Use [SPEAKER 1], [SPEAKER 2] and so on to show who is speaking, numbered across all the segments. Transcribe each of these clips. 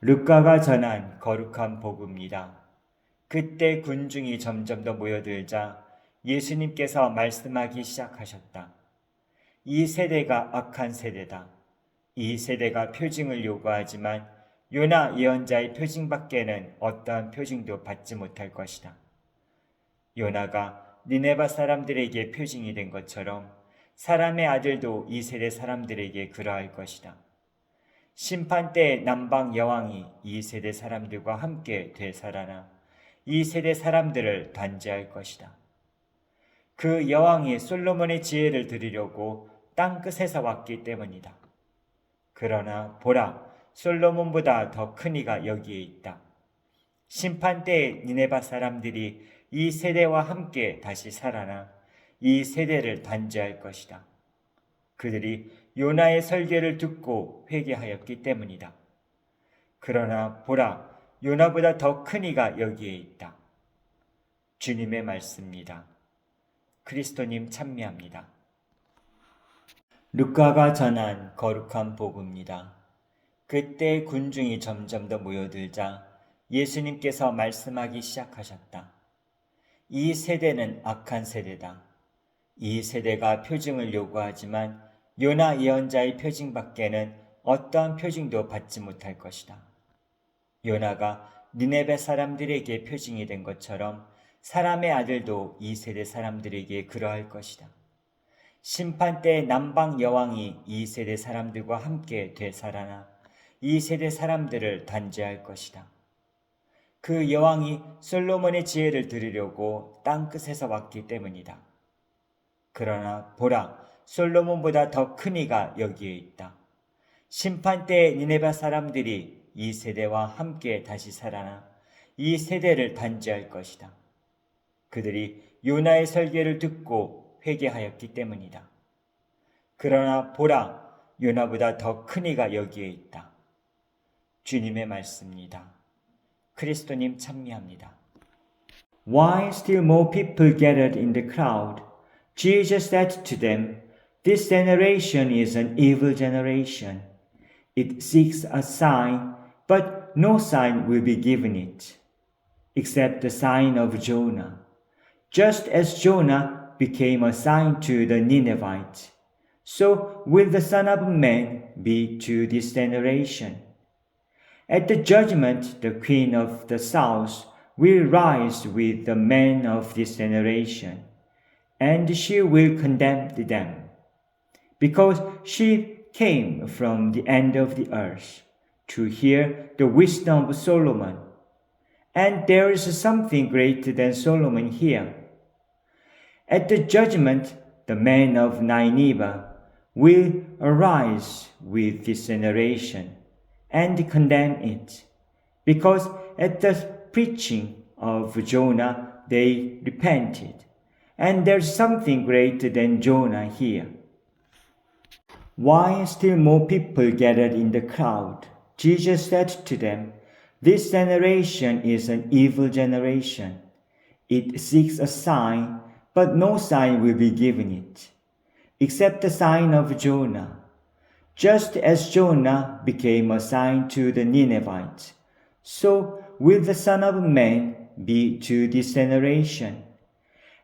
[SPEAKER 1] 루카가 전한 거룩한 복음이다. 그때 군중이 점점 더 모여들자 예수님께서 말씀하기 시작하셨다. 이 세대가 악한 세대다. 이 세대가 표징을 요구하지만 요나 예언자의 표징밖에는 어떠한 표징도 받지 못할 것이다. 요나가 니네바 사람들에게 표징이 된 것처럼 사람의 아들도 이 세대 사람들에게 그러할 것이다. 심판 때 남방 여왕이 이 세대 사람들과 함께 되살아나 이 세대 사람들을 단죄할 것이다. 그 여왕이 솔로몬의 지혜를 들으려고 땅 끝에서 왔기 때문이다. 그러나 보라, 솔로몬보다 더 큰 이가 여기에 있다. 심판 때에 니네바 사람들이 이 세대와 함께 다시 살아나 이 세대를 단죄할 것이다. 그들이 요나의 설교를 듣고 회개하였기 때문이다. 그러나 보라, 요나보다 더 큰 이가 여기에 있다. 주님의 말씀입니다. 그리스도님 찬미합니다. 루카가 전한 거룩한 복음입니다. 그때 군중이 점점 더 모여들자 예수님께서 말씀하기 시작하셨다. 이 세대는 악한 세대다. 이 세대가 표징을 요구하지만 요나 예언자의 표징 밖에는 어떠한 표징도 받지 못할 것이다. 요나가 니네베 사람들에게 표징이 된 것처럼 사람의 아들도 이 세대 사람들에게 그러할 것이다. 심판 때 남방 여왕이 이 세대 사람들과 함께 되살아나 이 세대 사람들을 단죄할 것이다. 그 여왕이 솔로몬의 지혜를 들으려고 땅 끝에서 왔기 때문이다. 그러나 보라, 솔로몬보다 더 큰 이가 여기에 있다. 심판 때 니네바 사람들이 이 세대와 함께 다시 살아나 이 세대를 단죄할 것이다. 그들이 요나의 설교를 듣고 회개하였기 때문이다. 그러나 보라, 요나보다 더 큰 이가 여기에 있다. 주님의 말씀입니다. 그리스도님 찬미합니다. Why still more people gathered in the crowd? Jesus said to them, This generation is an evil generation. It seeks a sign, but no sign will be given it, except the sign of Jonah. Just as Jonah became a sign to the Ninevites, so will the Son of Man be to this generation. At the judgment, the queen of the south will rise with the men of this generation, and she will condemn them, because she came from the end of the earth to hear the wisdom of Solomon. And there is something greater than Solomon here. At the judgment, the men of Nineveh will arise with this generation and condemn it, because at the preaching of Jonah they repented, and there's something greater than Jonah here. Why still more people gathered in the crowd? Jesus said to them, This generation is an evil generation. It seeks a sign, but no sign will be given it, except the sign of Jonah. Just as Jonah became a sign to the Ninevites, so will the Son of Man be to this generation.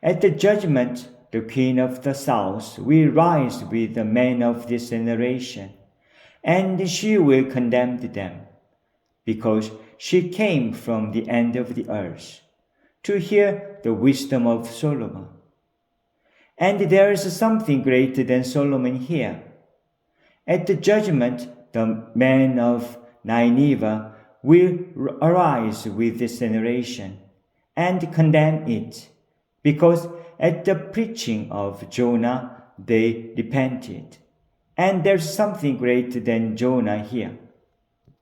[SPEAKER 1] At the judgment, the Queen of the South will rise with the men of this generation, and she will condemn them, because she came from the end of the earth to hear the wisdom of Solomon. And there is something greater than Solomon here. At the judgment, the men of Nineveh will arise with this generation and condemn it, because at the preaching of Jonah they repented. And there's something greater than Jonah here.